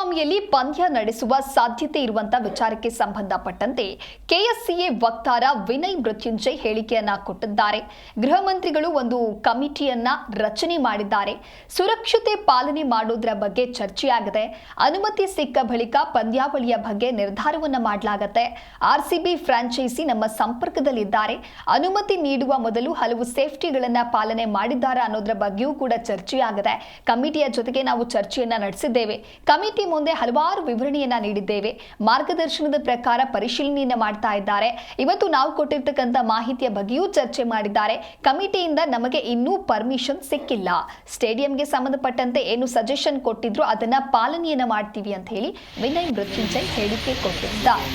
ಚಿನ್ನಸ್ವಾಮಿಯಲ್ಲಿ ಪಂದ್ಯ ನಡೆಸುವ ಸಾಧ್ಯತೆ ಇರುವಂತಹ ವಿಚಾರಕ್ಕೆ ಸಂಬಂಧಪಟ್ಟಂತೆ ಕೆಎಸ್ಸಿಎ ವಕ್ತಾರ ವಿನಯ್ ಮೃತ್ಯುಂಜಯ್ ಹೇಳಿಕೆಯನ್ನ ಕೊಟ್ಟಿದ್ದಾರೆ. ಗೃಹ ಮಂತ್ರಿಗಳು ಒಂದು ಕಮಿಟಿಯನ್ನ ರಚನೆ ಮಾಡಿದ್ದಾರೆ. ಸುರಕ್ಷತೆ ಪಾಲನೆ ಮಾಡೋದ್ರ ಬಗ್ಗೆ ಚರ್ಚೆಯಾಗಿದೆ. ಅನುಮತಿ ಸಿಕ್ಕ ಬಳಿಕ ಪಂದ್ಯಾವಳಿಯ ಬಗ್ಗೆ ನಿರ್ಧಾರವನ್ನ ಮಾಡಲಾಗತ್ತೆ. ಆರ್ಸಿಬಿ ಫ್ರಾಂಚೈಸಿ ನಮ್ಮ ಸಂಪರ್ಕದಲ್ಲಿದ್ದಾರೆ. ಅನುಮತಿ ನೀಡುವ ಮೊದಲು ಹಲವು ಸೇಫ್ಟಿಗಳನ್ನ ಪಾಲನೆ ಮಾಡಿದ್ದಾರೆ ಅನ್ನೋದ್ರ ಬಗ್ಗೆಯೂ ಕೂಡ ಚರ್ಚೆಯಾಗಿದೆ. ಕಮಿಟಿಯ ಜೊತೆಗೆ ನಾವು ಚರ್ಚೆಯನ್ನ ನಡೆಸಿದ್ದೇವೆ. ಕಮಿಟಿ ಮುಂದೆ ಹಲವಾರು ವಿವರಣೆಯನ್ನ ನೀಡಿದ್ದೇವೆ. ಮಾರ್ಗದರ್ಶನದ ಪ್ರಕಾರ ಪರಿಶೀಲನೆಯನ್ನ ಮಾಡ್ತಾ ಇದ್ದಾರೆ. ಇವತ್ತು ನಾವು ಕೊಟ್ಟಿರ್ತಕ್ಕಂಥ ಮಾಹಿತಿಯ ಬಗ್ಗೆಯೂ ಚರ್ಚೆ ಮಾಡಿದ್ದಾರೆ. ಕಮಿಟಿಯಿಂದ ನಮಗೆ ಇನ್ನೂ ಪರ್ಮಿಷನ್ ಸಿಕ್ಕಿಲ್ಲ. ಸ್ಟೇಡಿಯಂಗೆ ಸಂಬಂಧಪಟ್ಟಂತೆ ಏನು ಸಜೆಷನ್ ಕೊಟ್ಟಿದ್ರು ಅದನ್ನ ಪಾಲನೆಯನ್ನ ಮಾಡ್ತೀವಿ ಅಂತ ಹೇಳಿ ವಿನಯ್ ಮೃತ್ಯುಂಜಯ್ ಹೇಳಿಕೆ ಕೊಟ್ಟಿದ್ದಾರೆ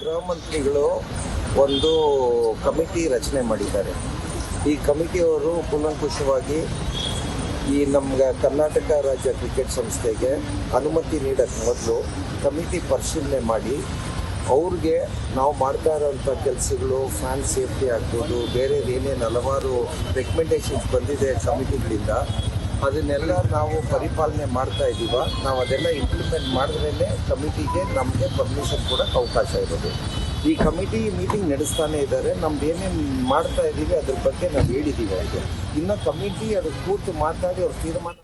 ಗೃಹ ಮಂತ್ರಿಗಳು ಒಂದು ಕಮಿಟಿ ರಚನೆ ಮಾಡಿದ್ದಾರೆ. ಈ ಕಮಿಟಿಯವರು ಕೂಲಂಕುಷವಾಗಿ ಈ ನಮ್ಗೆ ಕರ್ನಾಟಕ ರಾಜ್ಯ ಕ್ರಿಕೆಟ್ ಸಂಸ್ಥೆಗೆ ಅನುಮತಿ ನೀಡೋಕ್ಕೆ ಮೊದಲು ಕಮಿಟಿ ಪರಿಶೀಲನೆ ಮಾಡಿ. ಅವ್ರಿಗೆ ನಾವು ಮಾಡ್ತಾ ಇರೋಂಥ ಕೆಲಸಗಳು ಫ್ಯಾನ್ ಸೇಫ್ಟಿ ಆಗ್ಬೋದು ಬೇರೆ ಏನೇನು ಹಲವಾರು ರೆಕಮೆಂಡೇಶನ್ಸ್ ಬಂದಿದೆ ಕಮಿಟಿಗಳಿಂದ, ಅದನ್ನೆಲ್ಲ ನಾವು ಪರಿಪಾಲನೆ ಮಾಡ್ತಾ ಇದ್ದೀವ ನಾವು ಅದೆಲ್ಲ ಇಂಪ್ಲಿಮೆಂಟ್ ಮಾಡಿದ್ರೇ ಕಮಿಟಿಗೆ ನಮಗೆ ಪರ್ಮಿಷನ್ ಕೊಡೋಕ್ಕೆ ಅವಕಾಶ ಇರೋದು. ಈ ಕಮಿಟಿ ಮೀಟಿಂಗ್ ನಡೆಸ್ತಾನೆ ಇದ್ದಾರೆ. ನಮ್ದು ಏನೇನು ಮಾಡ್ತಾ ಇದ್ದೀವಿ ಅದ್ರ ಬಗ್ಗೆ ನಾವು ಹೇಳಿದ್ದೀವಿ ಅವ್ರಿಗೆ. ಇನ್ನು ಕಮಿಟಿ ಅದು ಕೂತು ಮಾತಾಡಿ ಅವ್ರು ತೀರ್ಮಾನ